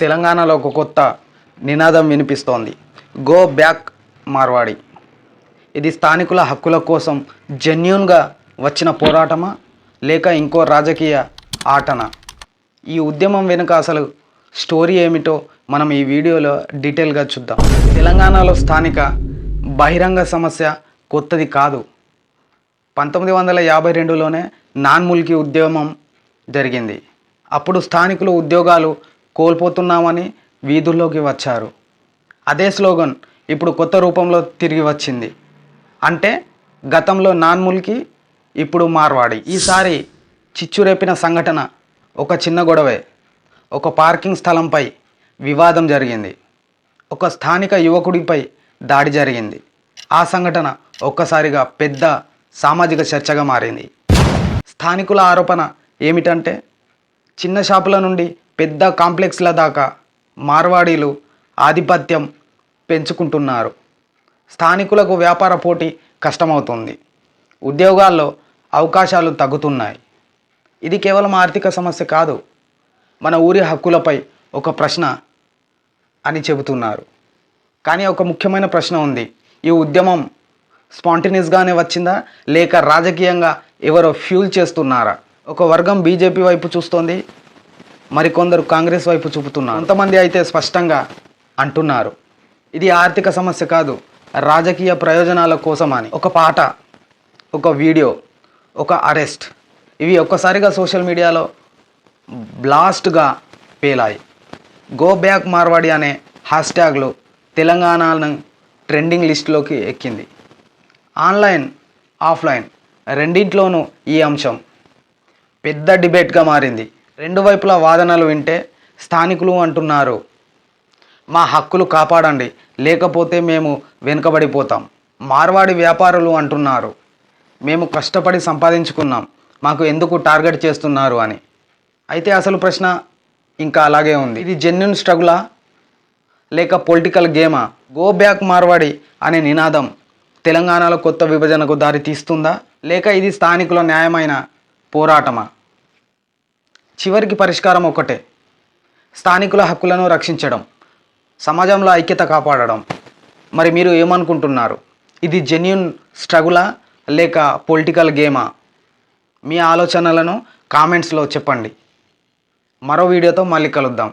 తెలంగాణలో ఒక కొత్త నినాదం వినిపిస్తోంది. Go back Marwadi. ఇది స్థానికుల హక్కుల కోసం జెన్యున్గా వచ్చిన పోరాటమా? లేక ఇంకో రాజకీయ ఆటనా? ఈ ఉద్యమం వెనుక అసలు స్టోరీ ఏమిటో మనం ఈ వీడియోలో డీటెయిల్గా చూద్దాం. తెలంగాణలో స్థానిక బహిరంగ సమస్య కొత్తది కాదు. పంతొమ్మిది వందల యాభై రెండులోనే నాన్ముల్కి ఉద్యమం జరిగింది. అప్పుడు స్థానికులు ఉద్యోగాలు కోల్పోతున్నామని వీధుల్లోకి వచ్చారు. అదే స్లోగన్ ఇప్పుడు కొత్త రూపంలో తిరిగి వచ్చింది. అంటే గతంలో నాన్ముల్కి ఇప్పుడు మార్వాడి. ఈసారి చిచ్చురేపిన సంఘటన ఒక చిన్న గొడవే. ఒక పార్కింగ్ స్థలంపై వివాదం జరిగింది. ఒక స్థానిక యువకుడిపై దాడి జరిగింది. ఆ సంఘటన ఒక్కసారిగా పెద్ద సామాజిక చర్చగా మారింది. స్థానికుల ఆరోపణ ఏమిటంటే చిన్న షాపుల నుండి పెద్ద కాంప్లెక్స్ల దాకా మార్వాడీలు ఆధిపత్యం పెంచుకుంటున్నారు. స్థానికులకు వ్యాపార పోటీ కష్టమవుతుంది. ఉద్యోగాల్లో అవకాశాలు తగ్గుతున్నాయి. ఇది కేవలం ఆర్థిక సమస్య కాదు మన ఊరి హక్కులపై ఒక ప్రశ్న అని చెబుతున్నారు. కానీ ఒక ముఖ్యమైన ప్రశ్న ఉంది. ఈ ఉద్యమం స్పాంటినియస్గానే వచ్చిందా? లేక రాజకీయంగా ఎవరో ఫ్యూల్ చేస్తున్నారా? ఒక వర్గం బీజేపీ వైపు చూస్తోంది. మరికొందరు కాంగ్రెస్ వైపు చూపుతున్నారు. కొంతమంది అయితే స్పష్టంగా అంటున్నారు. ఇది ఆర్థిక సమస్య కాదు రాజకీయ ప్రయోజనాల కోసమని. ఒక పాట ఒక వీడియో ఒక అరెస్ట్ ఇవి ఒక్కసారిగా సోషల్ మీడియాలో బ్లాస్ట్గా పేలాయి. గో బ్యాక్ మార్వాడి అనే హ్యాష్ ట్యాగ్లు తెలంగాణను ట్రెండింగ్ లిస్టులోకి ఎక్కింది. ఆన్లైన్ ఆఫ్లైన్ రెండింట్లోనూ ఈ అంశం పెద్ద డిబేట్గా మారింది. రెండు వైపుల వాదనలు వింటే స్థానికులు అంటున్నారు మా హక్కులు కాపాడండి లేకపోతే మేము వెనుకబడిపోతాం. మార్వాడి వ్యాపారులు అంటున్నారు మేము కష్టపడి సంపాదించుకున్నాం మాకు ఎందుకు టార్గెట్ చేస్తున్నారు? అని. అయితే అసలు ప్రశ్న ఇంకా అలాగే ఉంది. ఇది జెన్యున్ స్ట్రగులా లేక పొలిటికల్ గేమా గో బ్యాక్ మార్వాడి అనే నినాదం తెలంగాణలో కొత్త విభజనకు దారి తీస్తుందా? లేక ఇది స్థానికుల న్యాయమైన పోరాటమా? చివరికి పరిష్కారం ఒకటే. స్థానికుల హక్కులను రక్షించడం సమాజంలో ఐక్యత కాపాడడం. మరి మీరు ఏమనుకుంటున్నారు? ఇది జెన్యున్ స్ట్రగులా లేక పొలిటికల్ గేమా మీ ఆలోచనలను కామెంట్స్లో చెప్పండి. మరో వీడియోతో మళ్ళీ కలుద్దాం.